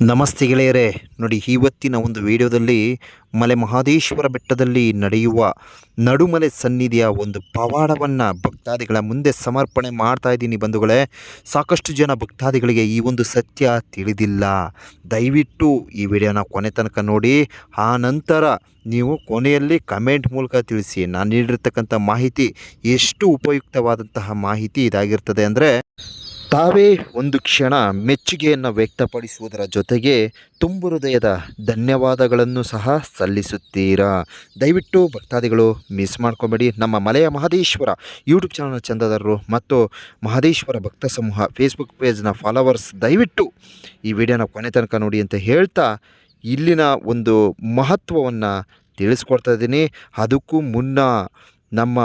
ನಮಸ್ತೆ ಗೆಳೆಯರೇ. ನೋಡಿ, ಇವತ್ತಿನ ಒಂದು ವಿಡಿಯೋದಲ್ಲಿ ಮಲೆ ಮಹಾದೇಶ್ವರ ಬೆಟ್ಟದಲ್ಲಿ ನಡೆಯುವ ನಡುಮಲೆ ಸನ್ನಿಧಿಯ ಒಂದು ಪವಾಡವನ್ನು ಭಕ್ತಾದಿಗಳ ಮುಂದೆ ಸಮರ್ಪಣೆ ಮಾಡ್ತಾ ಇದ್ದೀನಿ ಬಂಧುಗಳೇ. ಸಾಕಷ್ಟು ಜನ ಭಕ್ತಾದಿಗಳಿಗೆ ಈ ಒಂದು ಸತ್ಯ ತಿಳಿದಿಲ್ಲ. ದಯವಿಟ್ಟು ಈ ವಿಡಿಯೋನ ಕೊನೆ ತನಕ ನೋಡಿ. ಆ ನಂತರ ನೀವು ಕೊನೆಯಲ್ಲಿ ಕಮೆಂಟ್ ಮೂಲಕ ತಿಳಿಸಿ. ನಾನು ನೀಡಿರ್ತಕ್ಕಂಥ ಮಾಹಿತಿ ಎಷ್ಟು ಉಪಯುಕ್ತವಾದಂತಹ ಮಾಹಿತಿ ಇದಾಗಿರ್ತದೆ ಅಂದರೆ ತಾವೇ ಒಂದು ಕ್ಷಣ ಮೆಚ್ಚುಗೆಯನ್ನು ವ್ಯಕ್ತಪಡಿಸುವುದರ ಜೊತೆಗೆ ತುಂಬು ಹೃದಯದ ಧನ್ಯವಾದಗಳನ್ನು ಸಹ ಸಲ್ಲಿಸುತ್ತೀರಾ? ದಯವಿಟ್ಟು ಭಕ್ತಾದಿಗಳು ಮಿಸ್ ಮಾಡ್ಕೊಬೇಡಿ. ನಮ್ಮ ಮಲೆಯ ಮಹದೇಶ್ವರ ಯೂಟ್ಯೂಬ್ ಚಾನಲ್ ಚಂದದಾರರು ಮತ್ತು ಮಹದೇಶ್ವರ ಭಕ್ತ ಸಮೂಹ ಫೇಸ್ಬುಕ್ ಪೇಜ್ನ ಫಾಲೋವರ್ಸ್ ದಯವಿಟ್ಟು ಈ ವಿಡಿಯೋನ ಕೊನೆ ತನಕ ನೋಡಿ ಅಂತ ಹೇಳ್ತಾ ಇಲ್ಲಿನ ಒಂದು ಮಹತ್ವವನ್ನು ತಿಳಿಸ್ಕೊಡ್ತಾ ಇದ್ದೀನಿ. ಅದಕ್ಕೂ ಮುನ್ನ ನಮ್ಮ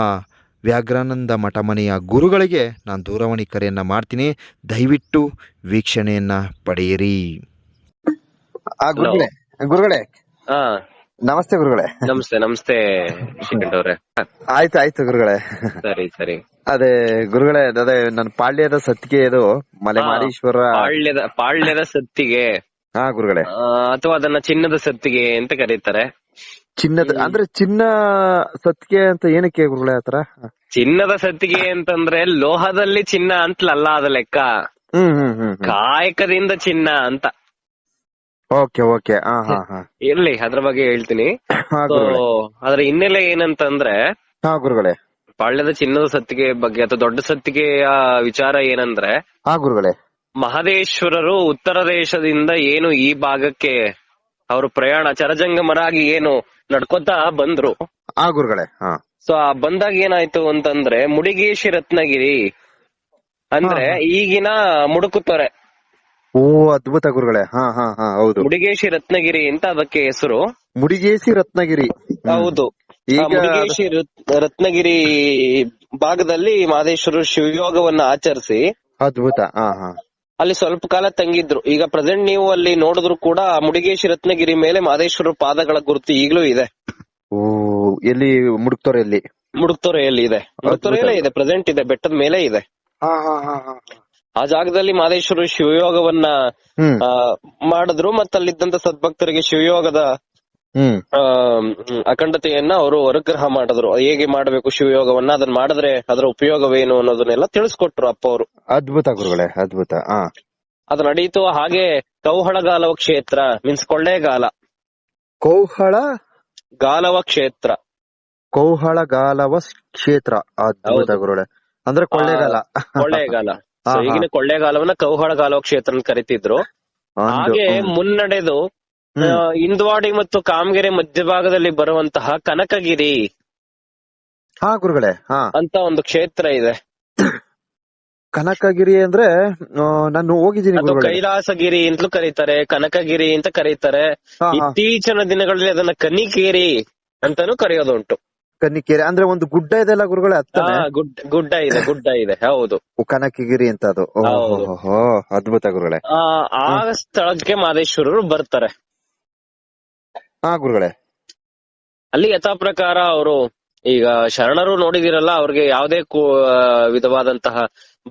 ವ್ಯಾಘ್ರಾನಂದ ಮಠ ಮನೆಯ ಗುರುಗಳಿಗೆ ನಾನು ದೂರವಾಣಿ ಕರೆಯನ್ನು ಮಾಡ್ತೀನಿ. ದಯವಿಟ್ಟು ವೀಕ್ಷಣೆಯನ್ನ ಪಡೆಯಿರಿ. ಆ ಗುರುಗಳೇ ಗುರುಗಳೇ. ಹಾ. ನಮಸ್ತೆ ಗುರುಗಳೇ. ನಮಸ್ತೆ ನಮಸ್ತೆ ಅವರೇ. ಆಯ್ತು ಆಯ್ತು ಗುರುಗಳೇ. ಸರಿ ಸರಿ. ಅದೇ ಗುರುಗಳೇ ಅದೇ ನನ್ನ ಪಾಳ್ಯದ ಸತ್ತಿಗೆ ಇದು ಮಲೆ ಹಾ. ಪಾಳ್ಯದ ಪಾಳ್ಯದ ಸತ್ತಿಗೆ. ಹಾ ಗುರುಗಳೇ. ಅಥವಾ ಅದನ್ನ ಚಿನ್ನದ ಸತ್ತಿಗೆ ಅಂತ ಕರೀತಾರೆ. ಚಿನ್ನದ ಅಂದ್ರೆ ಚಿನ್ನ ಸತ್ತಿಗೆ ಅಂತ ಏನಕ್ಕೆ ಗುರುಗಳೇ ಆತರ ಚಿನ್ನದ ಸತ್ತಿಗೆ ಅಂತಂದ್ರೆ ಲೋಹದಲ್ಲಿ ಚಿನ್ನ ಅಂತಲಲ್ಲ ಅದ ಲೆಕ್ಕ. ಹ್ಮ್ ಹ್ಮ್ ಹ್ಮ್ ಕಾಯಕದಿಂದ ಚಿನ್ನ ಅಂತ. Okay okay. ಇರ್ಲಿ ಅದ್ರ ಬಗ್ಗೆ ಹೇಳ್ತೀನಿ. ಅದ್ರ ಹಿನ್ನೆಲೆ ಏನಂತಂದ್ರೆ ಹಾ ಗುರುಗಳೇ. ಪಾಳ್ಯದ ಚಿನ್ನದ ಸತ್ತಿಗೆ ಬಗ್ಗೆ ಅಥವಾ ದೊಡ್ಡ ಸತ್ತಿಗೆಯ ವಿಚಾರ ಏನಂದ್ರೆ ಹಾ ಗುರುಗಳೇ. ಮಹದೇಶ್ವರರು ಉತ್ತರ ದೇಶದಿಂದ ಏನು ಈ ಭಾಗಕ್ಕೆ ಅವರು ಪ್ರಯಾಣ ಚರಜಂಗಮರಾಗಿ ಏನು ನಡ್ಕೊತಾ ಬಂದ್ರು. ಆ ಗುರುಗಳೇ ಹಾ. ಸೊ ಆ ಬಂದಾಗ ಏನಾಯ್ತು ಅಂತಂದ್ರೆ ಮುಡಿಗೇಶಿ ರತ್ನಗಿರಿ ಅಂದ್ರೆ ಈಗಿನ ಮುಡುಕುತೊರೆ ಓ ಅದ್ಭುತ ಗುರುಗಳೇ ಹಾ ಹಾ ಹಾ ಹೌದು. ಮುಡಿಗೇಶಿ ರತ್ನಗಿರಿ ಅಂತ ಅದಕ್ಕೆ ಹೆಸರು. ಮುಡಿಗೇಶಿ ರತ್ನಗಿರಿ. ಹೌದು. ಮುಡಿಗೇಶಿ ರತ್ನಗಿರಿ ಭಾಗದಲ್ಲಿ ಮಹದೇಶ್ವರರು ಶಿವಯೋಗವನ್ನ ಆಚರಿಸಿ. ಅದ್ಭುತ ಹಾ ಹಾ. ಅಲ್ಲಿ ಸ್ವಲ್ಪ ಕಾಲ ತಂಗಿದ್ರು. ಈಗ ಪ್ರೆಸೆಂಟ್ ನೀವು ಅಲ್ಲಿ ನೋಡಿದ್ರು ಕೂಡ ಮುಡಿಗೇಶಿ ರತ್ನಗಿರಿ ಮೇಲೆ ಮಹದೇಶ್ವರ ಪಾದಗಳ ಗುರುತು ಈಗಲೂ ಇದೆ. ಓ ಎಲ್ಲಿ ಮುಡುಕ್ತೊರೆಯಲ್ಲಿ? ಮುಡುಕ್ತೊರೆಯಲ್ಲಿ ಇದೆ. ಮುಡುಕ್ತೊರೆಯಲ್ಲೇ. ಇದೆ ಪ್ರೆಸೆಂಟ್ ಇದೆ ಬೆಟ್ಟದ ಮೇಲೆ ಇದೆ. ಹಾ ಹಾ ಹಾ ಹಾ. ಆ ಜಾಗದಲ್ಲಿ ಮಹದೇಶ್ವರ ಶಿವಯೋಗವನ್ನ ಆ, ಮಾಡಿದ್ರು ಮತ್ತೆ ಅಲ್ಲಿದ್ದಂತ ಸದ್ಭಕ್ತರಿಗೆ ಶಿವಯೋಗದ ಅಖಂಡತೆಯನ್ನ ಅವರು ಹೊರಗ್ರಹ ಮಾಡಿದ್ರು. ಹೇಗೆ ಮಾಡಬೇಕು ಶಿವಯೋಗವನ್ನ ಅದನ್ನ ಮಾಡಿದ್ರೆ ಅದರ ಉಪಯೋಗವೇನು ಅನ್ನೋದನ್ನೆಲ್ಲ ತಿಳಿಸ್ಕೊಟ್ರು ಅಪ್ಪ ಅವರು ಅದ್ಭುತ ಗುರುಗಳೇ ಅದ್ಭುತ. ಅದು ನಡೀತು ಹಾಗೆ ಕೌಹಳಗಾಲವ ಕ್ಷೇತ್ರ ಮೀನ್ಸ್ ಕೊಳ್ಳೇಗಾಲ ಕೌಹಳ? ಗಾಲವ ಕ್ಷೇತ್ರ. ಕೌಹಳಗಾಲವ ಕ್ಷೇತ್ರ. ಅದ್ಭುತ. ಗುರುಗಳೇ. ಅಂದ್ರೆ ಕೊಳ್ಳೇಗಾಲ ಕೊಳ್ಳೇಗಾಲ. ಈಗಿನ ಕೊಳ್ಳೇಗಾಲವನ್ನ ಕೌಹಳಗಾಲವ ಕ್ಷೇತ್ರ ಅಂತ ಕರಿತಿದ್ರು. ಹಾಗೆ ಮುನ್ನಡೆದು ಇಂದ್ವಾಡಿ ಮತ್ತು ಕಾಮಗೆರೆ ಮಧ್ಯಭಾಗದಲ್ಲಿ ಬರುವಂತಹ ಕನಕಗಿರಿ ಹಾ ಗುರುಗಳೇ ಹಾ. ಅಂತ ಒಂದು ಕ್ಷೇತ್ರ ಇದೆ. ಕನಕಗಿರಿ ಅಂದ್ರೆ ನಾನು ಹೋಗಿದ್ದೀನಿ ಗುರುಗಳೇ. ಕೈಲಾಸಗಿರಿ ಅಂತಲೂ ಕರೀತಾರೆ ಕನಕಗಿರಿ ಅಂತ ಕರೀತಾರೆ. ಇತ್ತೀಚಿನ ದಿನಗಳಲ್ಲಿ ಅದನ್ನ ಕನಿಕೇರಿ ಅಂತಾನು ಕರೆಯೋದುಂಟು. ಕನಿಕೇರಿ ಅಂದ್ರೆ ಒಂದು ಗುಡ್ಡ ಇದೆಲ್ಲ ಗುರುಗಳೇ ಆ, ಹತ್ತನೆ ಗುಡ್ಡ ಗುಡ್ಡ ಇದೆ ಗುಡ್ಡ ಇದೆ ಹೌದು. ಕನಕಗಿರಿ ಅಂತ ಅದು. ಅದ್ಭುತ ಗುರುಗಳೇ. ಆ ಸ್ಥಳಕ್ಕೆ ಮಾದೇಶ್ವರರು ಬರ್ತಾರೆ. ಹಾ ಗುರುಗಳೇ. ಅಲ್ಲಿ ಯಥಾ ಪ್ರಕಾರ ಅವರು ಈಗ ಶರಣರು ನೋಡಿದಿರಲ್ಲ ಅವ್ರಿಗೆ ಯಾವುದೇ ವಿಧವಾದಂತಹ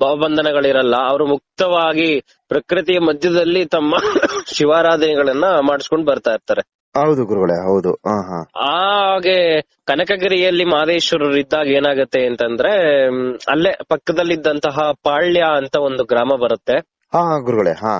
ಭಾವಬಂಧನಗಳಿರಲ್ಲ ಅವರು ಮುಕ್ತವಾಗಿ ಪ್ರಕೃತಿಯ ಮಧ್ಯದಲ್ಲಿ ತಮ್ಮ ಶಿವಾರಾಧನೆಗಳನ್ನ ಮಾಡಿಸ್ಕೊಂಡು ಬರ್ತಾ ಇರ್ತಾರೆ. ಹೌದು ಗುರುಗಳೇ ಹೌದು. ಹಾಗೆ ಕನಕಗಿರಿಯಲ್ಲಿ ಮಹದೇಶ್ವರರು ಇದ್ದಾಗ ಏನಾಗುತ್ತೆ ಅಂತಂದ್ರೆ ಅಲ್ಲೇ ಪಕ್ಕದಲ್ಲಿದ್ದಂತಹ ಪಾಳ್ಯ ಅಂತ ಒಂದು ಗ್ರಾಮ ಬರುತ್ತೆ. ಗುರುಗಳೇ ಹಾ.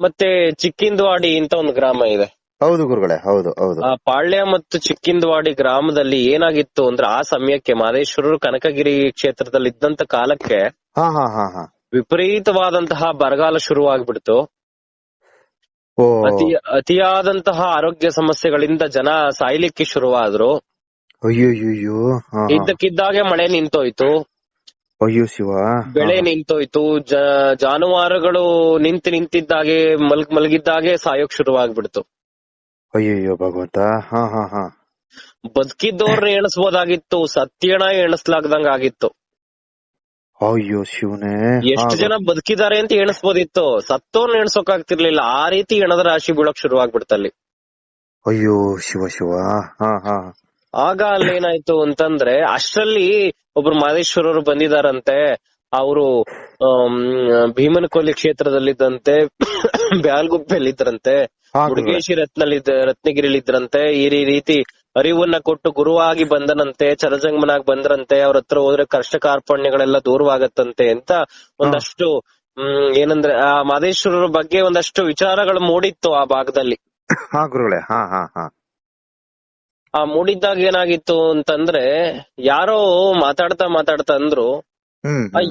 ಮತ್ತೆ ಚಿಕ್ಕಿಂದವಾಡಿ ಅಂತ ಒಂದು ಗ್ರಾಮ ಇದೆ. ಹೌದು ಗುರುಗಳೇ ಹೌದು ಹೌದು. ಆ ಪಾಳ್ಯ ಮತ್ತು ಚಿಕ್ಕಿಂದವಾಡಿ ಗ್ರಾಮದಲ್ಲಿ ಏನಾಗಿತ್ತು ಅಂದ್ರೆ ಆ ಸಮಯಕ್ಕೆ ಮಹದೇಶ್ವರರು ಕನಕಗಿರಿ ಕ್ಷೇತ್ರದಲ್ಲಿ ಇದ್ದಂತ ಕಾಲಕ್ಕೆ ಹಾ ಹಾ ಹಾ ಹಾ. ವಿಪರೀತವಾದಂತಹ ಬರಗಾಲ ಶುರುವಾಗ್ಬಿಡ್ತು. ಅತಿ ಅತಿಯಾದಂತಹ ಆರೋಗ್ಯ ಸಮಸ್ಯೆಗಳಿಂದ ಜನ ಸಾಯ್ಲಿಕ್ಕೆ ಶುರುವಾದ್ರು. ಅಯ್ಯೋ. ಇದ್ದಕ್ಕಿದ್ದಾಗೆ ಮಳೆ ನಿಂತೋಯ್ತು. ಅಯ್ಯೋ ಶಿವ ಬೆಳೆ ನಿಂತೋಯ್ತು. ಜಾನುವಾರುಗಳು ನಿಂತು ನಿಂತಿದ್ದಾಗೆ ಮಲ್ಗ್ ಮಲಗಿದ್ದಾಗೆ ಸಾಯೋಕ್ ಶುರುವಾಗ್ಬಿಡ್ತು. ಅಯ್ಯಯ್ಯೋ ಭಗವಂತ. ಹಾ ಹಾ ಹಾ. ಬದುಕಿದ್ದವ್ರನ್ನ ಎಣಿಸ್ಬೋದಾಗಿತ್ತು ಸತ್ಯಣ ಎಣಿಸ್ಲಾಗ್ದಂಗ ಆಗಿತ್ತು ಅಯ್ಯೋ ಶಿವನೇ. ಎಷ್ಟು ಜನ ಬದುಕಿದ್ದಾರೆ ಅಂತ ಎಣಿಸ್ಬೋದಿತ್ತು. ಸತ್ತೋರ್ನ ಎಣಸೋಕ್ ಆಗ್ತಿರ್ಲಿಲ್ಲ ಆ ರೀತಿ ಎಣದ ರಾಶಿ ಬೀಳಕ್ ಶುರುವಾಗ್ಬಿಡ್ತಲ್ಲಿ ಅಯ್ಯೋ ಶಿವ ಶಿವ. ಹಾ ಹಾ. ಆಗ ಅಲ್ಲಿ ಏನಾಯ್ತು ಅಂತಂದ್ರೆ ಅಷ್ಟರಲ್ಲಿ ಒಬ್ರು ಮಹದೇಶ್ವರರು ಬಂದಿದಾರಂತೆ. ಅವರು ಭೀಮನಕೋಲಿ ಕ್ಷೇತ್ರದಲ್ಲಿದ್ದಂತೆ ಬ್ಯಾಲ್ಗುಪ್ಪೆಯಲ್ಲಿದ್ರಂತೆ ಹಾ ಗುರುಗಳೇ ಮುರುಗೇಶಿ ರತ್ನಲ್ಲಿ ರತ್ನಗಿರಿಲಿದ್ರಂತೆ ಈ ರೀತಿ ಅರಿವನ್ನ ಕೊಟ್ಟು ಗುರುವಾಗಿ ಬಂದನಂತೆ ಚರಜಂಗಮನಾಗ್ ಬಂದ್ರಂತೆ ಅವ್ರ ಹತ್ರ ಹೋದ್ರೆ ಕಷ್ಟ ಕಾರ್ಪಣ್ಯಗಳೆಲ್ಲ ದೂರವಾಗತ್ತಂತೆ ಅಂತ ಒಂದಷ್ಟು ಹ್ಮ್ ಏನಂದ್ರೆ ಆ ಮಾದೇಶ್ವರರ ಬಗ್ಗೆ ಒಂದಷ್ಟು ವಿಚಾರಗಳು ಮೂಡಿತ್ತು ಆ ಭಾಗದಲ್ಲಿ. ಹಾ ಗುರುಗಳೇ ಹಾ ಹಾ ಹಾ. ಆ ಮೂಡಿದ್ದಾಗ ಏನಾಗಿತ್ತು ಅಂತಂದ್ರೆ ಯಾರೋ ಮಾತಾಡ್ತಾ ಮಾತಾಡ್ತಾ ಅಂದ್ರು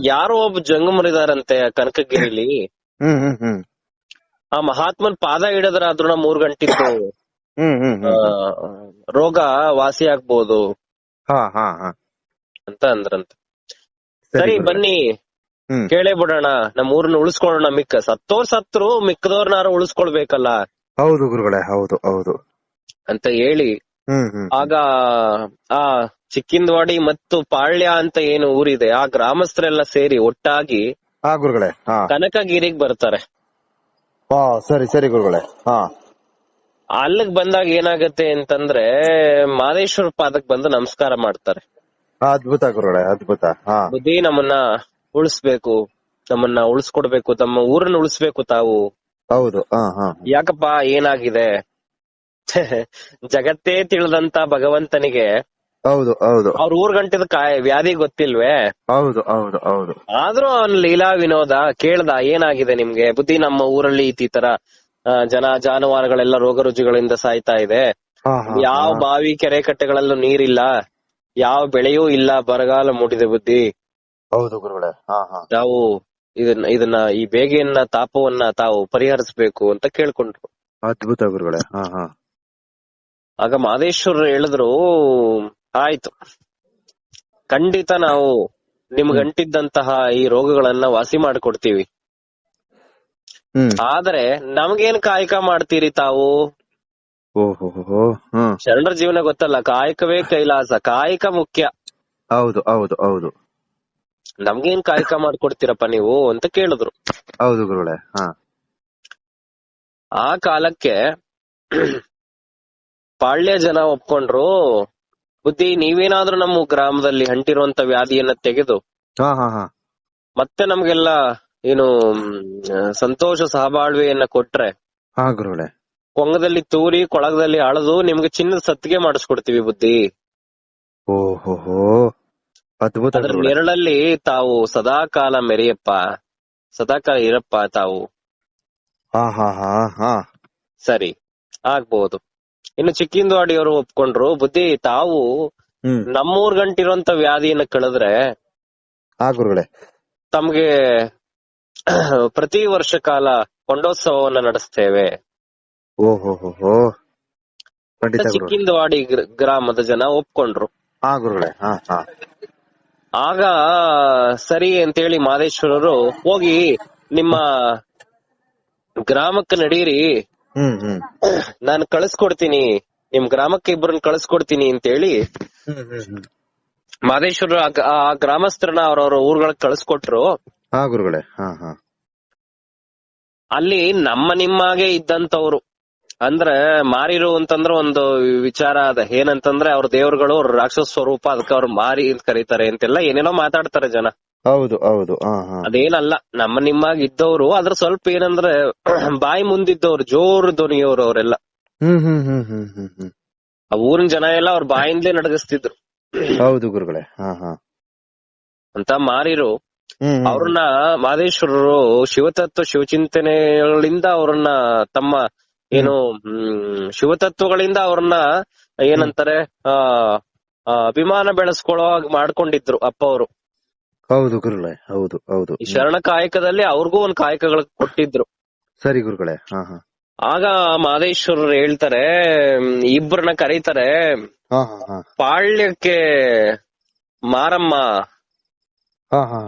ಯಾರೋ ಒಬ್ಬ ಜಂಗಮರಿದಾರಂತೆ ಆ ಕನಕಗಿರಿಲಿ. ಹ್ಮ್ ಹ್ಮ್ ಹ್ಮ್. ಆ ಮಹಾತ್ಮನ್ ಪಾದ ಹಿಡಿದ್ರಾದ್ರೂ ಮೂರ್ ಗಂಟಿದ್ದು ರೋಗ ವಾಸಿ ಆಗ್ಬೋದು. ಅಂತ ಅಂದ್ರಂತ. ಸರಿ ಬನ್ನಿ. ಕೇಳೇ ಬಿಡೋಣ. ನಮ್ಮ ಊರ್ನ ಉಳಿಸ್ಕೊಳ್ಳೋಣ ಮಿಕ್ಕ. ಸತ್ತೋರ್ ಸತ್ರು ಮಿಕ್ಕದವ್ರನಾರು ಉಳಿಸ್ಕೊಳ್ಬೇಕಲ್ಲ. ಹೌದು ಗುರುಗಳೇ ಹೌದು ಹೌದು. ಅಂತ ಹೇಳಿ. ಆಗ ಆ ಚಿಕ್ಕಿಂದವಾಡಿ ಮತ್ತು ಪಾಳ್ಯ ಅಂತ ಏನು ಊರಿದೆ ಆ ಗ್ರಾಮಸ್ಥರೆಲ್ಲ ಸೇರಿ ಒಟ್ಟಾಗಿ ಕನಕಗಿರಿಗೆ ಬರ್ತಾರೆ. ಹಾ ಸರಿ ಸರಿ ಗುರುಗಳೇ ಹಾ ಅಲ್ಲಿಗ್ ಬಂದಾಗ ಏನಾಗತ್ತೆ ಅಂತಂದ್ರೆ ಮಾದೇಶ್ವರ ಪಾದಕ್ ಬಂದು ನಮಸ್ಕಾರ ಮಾಡ್ತಾರೆ ಅದ್ಭುತ ಗುರುಗಳೇ ಅದ್ಭುತ ಹಾ ಬುದ್ಧಿ ನಮ್ಮನ್ನ ಉಳಿಸ್ಬೇಕು ನಮ್ಮನ್ನ ಉಳಿಸ್ಕೊಡ್ಬೇಕು ತಮ್ಮ ಊರನ್ನ ಉಳಿಸ್ಬೇಕು ತಾವು ಹೌದು ಹಾ ಹಾ ಯಾಕಪ್ಪ ಏನಾಗಿದೆ ಜಗತ್ತೇ ತಿಳಿದಂತ ಭಗವಂತನಿಗೆ ಹೌದು ಹೌದು. ಅವ್ರ ಊರ್ ಗಂಟದ ವ್ಯಾಧಿ ಗೊತ್ತಿಲ್ವೇ? ಹೌದು ಹೌದು ಹೌದು. ಆದ್ರೂ ಅವ್ನ್ ಲೀಲಾ ವಿನೋದ ಕೇಳ್ದ ಏನಾಗಿದೆ ನಿಮ್ಗೆ? ಬುದ್ಧಿ ನಮ್ಮ ಊರಲ್ಲಿ ಈ ತರ ಆ, ಜನ ಜಾನುವಾರುಗಳೆಲ್ಲ ರೋಗ ರುಜುಗಳಿಂದ ಸಾಯ್ತಾ ಇದೆ. ಹಾ ಹಾ ಯಾವ ಬಾವಿ ಕೆರೆ ಕಟ್ಟೆಗಳಲ್ಲೂ ನೀರಿಲ್ಲ. ಯಾವ ಬೆಳೆಯೂ ಇಲ್ಲ ಬರಗಾಲ ಮೂಡಿದೆ ಬುದ್ಧಿ. ಹೌದು ಗುರುಗಳೇ ಹಾ ಹಾ. ತಾವು ಇದನ್ನ ಇದನ್ನ ಈ ಬೇಗೆಯನ್ನ ತಾಪವನ್ನ ತಾವು ಪರಿಹರಿಸಬೇಕು ಅಂತ ಕೇಳ್ಕೊಂಡ್ರು. ಅದ್ಭುತ ಗುರುಗಳೇ ಹಾ ಹಾ. ಆಗ ಮಾದೇಶ್ವರ್ ಹೇಳಿದ್ರು ಆಯ್ತು. ಖಂಡಿತ ನಾವು ನಿಮ್ಗೆ ಅಂಟಿದ್ದಂತಹ ಈ ರೋಗಗಳನ್ನ ವಾಸಿ ಮಾಡ್ಕೊಡ್ತೀವಿ. ಆದ್ರೆ ನಮ್ಗೇನ್ ಕಾಯಕ ಮಾಡ್ತೀರಿ ತಾವು? ಶರಣರ ಜೀವನ ಗೊತ್ತಲ್ಲ ಕಾಯಕವೇ ಕೈಲಾಸ ಕಾಯಕ ಮುಖ್ಯ. ಹೌದು ಹೌದು ಹೌದು. ನಮ್ಗೇನ್ ಕಾಯಕ ಮಾಡ್ಕೊಡ್ತೀರಪ್ಪ ನೀವು ಅಂತ ಕೇಳಿದ್ರು. ಹೌದು ಗುರುಳೆ ಆ ಕಾಲಕ್ಕೆ ಪಾಳ್ಯ ಜನ ಒಪ್ಕೊಂಡ್ರು ಬುದ್ಧಿ ನೀವೇನಾದ್ರೂ ನಮ್ಮ ಗ್ರಾಮದಲ್ಲಿ ಅಂಟಿರುವಂತ ವ್ಯಾಧಿಯನ್ನ ತೆಗೆದು ಹಾ ಹಾ ಹಾ. ಮತ್ತೆ ನಮ್ಗೆಲ್ಲ ಏನು ಸಂತೋಷ ಸಹಬಾಳ್ವೆಯನ್ನ ಕೊಟ್ರೆ ಹಾ ಗುರುಗಳೇ. ಕೊಂಗದಲ್ಲಿ ತೂರಿ ಕೊಳಗದಲ್ಲಿ ಅಳದು ನಿಮ್ಗೆ ಚಿನ್ನದ ಸತ್ತಿಗೆ ಮಾಡಿಸ್ಕೊಡ್ತೀವಿ ಬುದ್ಧಿ. ಓಹೋಹೋ. ಅದ್ಭುತ ಅದ್ರ ಗುರುಗಳೇ. ನೆರಳಲ್ಲಿ ತಾವು ಸದಾ ಕಾಲ ಮೆರೆಯಪ್ಪ ಸದಾ ಕಾಲ ಇರಪ್ಪ ತಾವು. ಹಾ ಹಾ ಹಾ ಹಾ. ಸರಿ ಆಗ್ಬಹುದು ಇನ್ನು ಚಿಕ್ಕಿಂದವಾಡಿಯವರು ಒಪ್ಕೊಂಡ್ರು ಬುದ್ಧಿ ತಾವು ನಮ್ಮೂರ್ ಗಂಟಿರುವಂತ ವ್ಯಾಧಿಯನ್ನ ಕಳೆದ್ರೆ ಆ ಗುರುಗಳೇ. ತಮ್ಗೆ ಪ್ರತಿ ವರ್ಷ ಕಾಲ ಕೊಂಡೋತ್ಸವವನ್ನ ನಡೆಸ್ತೇವೆ. ಚಿಕ್ಕಿಂದವಾಡಿ ಗ್ರ- ಗ್ರಾಮದ ಜನ ಒಪ್ಕೊಂಡ್ರು. ಆಗ ಸರಿ ಅಂತೇಳಿ ಮಾದೇಶ್ವರರು ಹೋಗಿ ನಿಮ್ಮ ಗ್ರಾಮಕ್ಕೆ ನಡೀರಿ ನಾನು ಕಳಿಸ್ಕೊಡ್ತೀನಿ ನಿಮ್ ಗ್ರಾಮಕ್ಕೆ ಇಬ್ಬರನ್ನ ಕಳಿಸ್ಕೊಡ್ತೀನಿ ಅಂತ ಹೇಳಿ ಮಾದೇಶ್ವರ ಆ ಗ್ರಾಮಸ್ಥರನ್ನ ಅವ್ರವ್ರ ಊರ್ಗಳಿಗೆ ಕಳಿಸ್ಕೊಟ್ರು. ಹಾ ಗುರುಗಳೇ. ಹಾ ಹಾ. ಅಲ್ಲಿ ನಮ್ಮ ನಿಮ್ಮಾಗೆ ಇದ್ದಂತವ್ರು ಅಂದ್ರೆ ಮಾರಿರು ಅಂತಂದ್ರೆ ಒಂದು ವಿಚಾರ ಅದ. ಏನಂತಂದ್ರೆ ಅವ್ರ ದೇವರುಗಳು ಅವ್ರ ರಾಕ್ಷಸ ಸ್ವರೂಪ ಅದಕ್ಕೆ ಅವ್ರು ಮಾರಿ ಅಂತ ಕರೀತಾರೆ ಅಂತೆಲ್ಲ ಏನೇನೋ ಮಾತಾಡ್ತಾರೆ ಜನ. ಹೌದು ಹೌದು. ಅದೇನಲ್ಲ ನಮ್ಮ ನಿಮ್ಮಾಗ ಇದ್ದವ್ರು ಅದ್ರ ಸ್ವಲ್ಪ ಏನಂದ್ರೆ ಬಾಯಿ ಮುಂದಿದ್ದವ್ರು ಜೋರ್ ಧ್ವನಿಯವ್ರು ಅವರೆಲ್ಲ. ಹ್ಮ್ ಹ್ಮ್ ಹ್ಮ್ ಹ್ಮ್ ಹ್ಮ್ ಹ್ಮ್. ಆ ಊರಿನ ಜನ ಎಲ್ಲ ಅವ್ರ ಬಾಯಿಂದಲೇ ನಡಗಿಸ್ತಿದ್ರು. ಹೌದು ಗುರುಗಳೇ ಹಾ ಹಾ. ಅಂತ ಮಾರಿರು. ಅವ್ರನ್ನ ಮಾದೇಶ್ವರರು ಶಿವತತ್ವ ಶಿವಚಿಂತನೆಗಳಿಂದ ಅವ್ರನ್ನ ತಮ್ಮ ಏನು ಶಿವತತ್ವಗಳಿಂದ ಅವ್ರನ್ನ ಏನಂತಾರೆ ಆ ಆ, ಅಭಿಮಾನ ಬೆಳೆಸ್ಕೊಳ್ಳೋ ಹಾಗೆ ಮಾಡ್ಕೊಂಡಿದ್ರು ಅಪ್ಪ ಅವರು ಹೌದು ಗುರುಗಳೇ ಹೌದು ಹೌದು. ಈ ಶರಣ ಕಾಯಕದಲ್ಲಿ ಅವ್ರಿಗೂ ಒಂದ್ ಕಾಯಕಗಳು ಕೊಟ್ಟಿದ್ರು. ಸರಿ ಗುರುಗಳೇ ಹಾ ಹಾ. ಆಗ ಮಾದೇಶ್ವರರು ಹೇಳ್ತಾರೆ ಇಬ್ಬರನ್ನ ಕರೀತಾರೆ. ಪಾಳ್ಯಕ್ಕೆ ಮಾರಮ್ಮ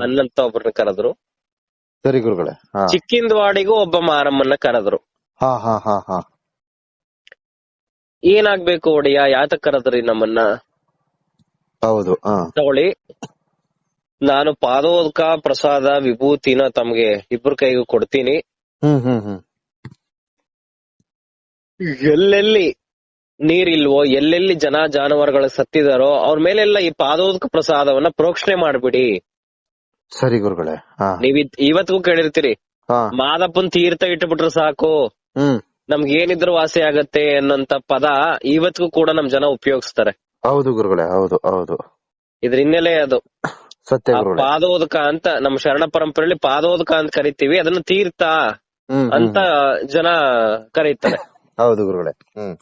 ಅನ್ನಂತ ಒಬ್ರನ್ನ ಕರೆದ್ರು. ಸರಿ ಗುರುಗಳೇ ಚಿಕ್ಕಿಂದವಾಡಿಗೂ ಒಬ್ಬ ಮಾರಮ್ಮನ್ನ ಕರೆದ್ರು. ಏನಾಗ್ಬೇಕು ಒಡೆಯ ಯಾತ ಕರೆದ್ರಿ ನಮ್ಮನ್ನ? ಹೌದು ತಗೊಳ್ಳಿ. ನಾನು ಪಾದೋದ್ಕ ಪ್ರಸಾದ ವಿಭೂತಿನ ತಮ್ಗೆ ಇಬ್ರ ಕೈಗೂ ಕೊಡ್ತೀನಿ. ಹ್ಮ್ ಹ್ಮ್ ಹ್ಮ್. ಎಲ್ಲೆಲ್ಲಿ ನೀರಿಲ್ವೋ ಎಲ್ಲೆಲ್ಲಿ ಜನ ಜಾನುವಾರುಗಳು ಸತ್ತಿದಾರೋ ಅವ್ರ ಮೇಲೆಲ್ಲ ಈ ಪಾದೋದಕ ಪ್ರಸಾದವನ್ನ ಪ್ರೋಕ್ಷಣೆ ಮಾಡ್ಬಿಡಿ. ಸರಿ ಗುರುಗಳೇ ನೀವ್ ಇವತ್ತಿಗೂ ಕೇಳಿರ್ತೀರಿ. ಮಾದಪ್ಪನ್ ತೀರ್ಥ ಇಟ್ಬಿಟ್ರೆ ಸಾಕು. ನಮ್ಗೆ ಏನಿದ್ರು ವಾಸಿ ಆಗತ್ತೆ ಅನ್ನೋಂತ ಪದ ಇವತ್ತಿಗೂ ಕೂಡ ನಮ್ ಜನ ಉಪಯೋಗಿಸ್ತಾರೆ. ಹೌದು ಗುರುಗಳೇ ಹೌದು ಹೌದು. ಇದ್ರ ಹಿನ್ನೆಲೆ ಅದು. ಸತ್ಯ ಪಾದೋದಕ ಅಂತ ನಮ್ ಶರಣ ಪರಂಪರೆಯಲ್ಲಿ ಪಾದೋದಕ ಅಂತ ಕರಿತೀವಿ ಅದನ್ನ ತೀರ್ಥ. ಅಂತ ಜನ ಕರೀತಾರೆ. ಹೌದು ಗುರುಗಳೇ. ಹ್ಮ್.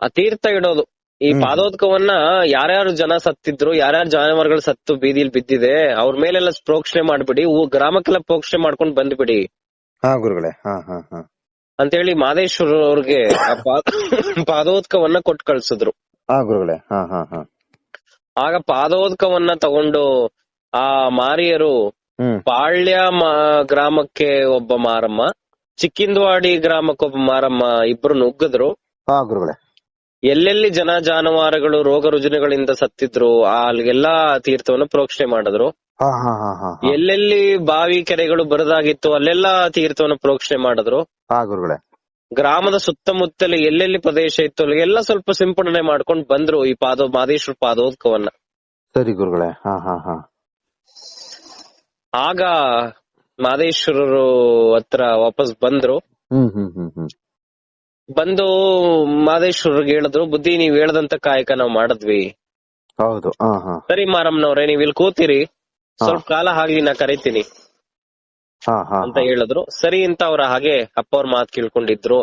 ಆ ತೀರ್ಥ ಇಡೋದು. ಈ ಪಾದೋದ್ಕವನ್ನ ಯಾರ್ಯಾರು ಜನ ಸತ್ತಿದ್ರು ಯಾರ್ಯಾರು ಜಾನುವಾರುಗಳು ಸತ್ತು ಬೀದಿಲಿ ಬಿದ್ದಿದೆ ಅವ್ರ ಮೇಲೆಲ್ಲ ಪ್ರೋಕ್ಷಣೆ ಮಾಡ್ಬಿಡಿ ಗ್ರಾಮಕ್ಕೆಲ್ಲ ಪ್ರೋಕ್ಷಣೆ ಮಾಡ್ಕೊಂಡ್ ಬಂದ್ಬಿಡಿ. ಹಾ ಗುರುಗಳೇ ಹಾ ಹಾ ಹಾ. ಅಂತೇಳಿ ಮಾದೇಶ್ವರ ಅವ್ರಿಗೆ ಪಾದೋದ್ಕವನ್ನ ಕೊಟ್ ಕಳ್ಸಿದ್ರು. ಹಾ ಗುರುಗಳೇ ಹಾ ಹಾ ಹಾ. ಆಗ ಪಾದೋದ್ಕವನ್ನ ತಗೊಂಡು ಆ ಮಾರಿಯರು ಪಾಳ್ಯ ಗ್ರಾಮಕ್ಕೆ ಒಬ್ಬ ಮಾರಮ್ಮ ಚಿಕ್ಕಿಂದವಾಡಿ ಗ್ರಾಮಕ್ಕೊಬ್ಬ ಮಾರಮ್ಮ ಇಬ್ರು ನುಗ್ಗಿದ್ರು. ಹಾ ಗುರುಗಳೇ. ಎಲ್ಲೆಲ್ಲಿ ಜನ ಜಾನುವಾರುಗಳು ರೋಗ ರುಜಿನಗಳಿಂದ ಸತ್ತಿದ್ರು ಆ ಅಲ್ಲಿಗೆಲ್ಲಾ ತೀರ್ಥವನ್ನು ಪ್ರೋಕ್ಷಣೆ ಮಾಡಿದ್ರು. ಹಾ ಹಾ ಹಾ ಹಾ ಹಾ. ಎಲ್ಲೆಲ್ಲಿ ಬಾವಿ ಕೆರೆಗಳು ಬರದಾಗಿತ್ತು ಅಲ್ಲೆಲ್ಲಾ ತೀರ್ಥವನ್ನು ಪ್ರೋಕ್ಷಣೆ ಮಾಡಿದ್ರು. ಹಾ ಗುರುಗಳೇ. ಗ್ರಾಮದ ಸುತ್ತಮುತ್ತಲ ಎಲ್ಲೆಲ್ಲಿ ಪ್ರದೇಶ ಇತ್ತು ಅಲ್ಲಿಗೆಲ್ಲ ಸ್ವಲ್ಪ ಸಿಂಪಡಣೆ ಮಾಡ್ಕೊಂಡು ಬಂದ್ರು ಈ ಪಾದ ಮಾದೇಶ್ವರ ಪಾದೋದ್ಕವನ್ನ. ಸರಿ ಗುರುಗಳೇ. ಹಾ ಹಾ ಹಾ. ಆಗ ಮಾದೇಶ್ವರರು ಹತ್ರ ವಾಪಸ್ ಬಂದ್ರು. ಬಂದು ಮಾದೇಶ್ವರರಿಗೆ ಹೇಳಿದ್ರು ಬುದ್ಧಿ ನೀವ್ ಹೇಳ್ದಂತ ಕಾಯಕ ನಾವ್ ಮಾಡಿದ್ವಿ. ಹೌದು ಸರಿ ಮಾರಮ್ಮನವ್ರೆ ನೀವ್ ಇಲ್ಲಿ ಕೂತಿರಿ. ಸ್ವಲ್ಪ ಕಾಲ ಆಗ್ಲಿ ನಾ ಕರಿತೀನಿ. ಅಂತ ಹೇಳಿದ್ರು. ಸರಿ ಅಂತ ಅವ್ರ ಹಾಗೆ ಅಪ್ಪ ಅವ್ರ ಮಾತ್ ಕೇಳ್ಕೊಂಡಿದ್ರು.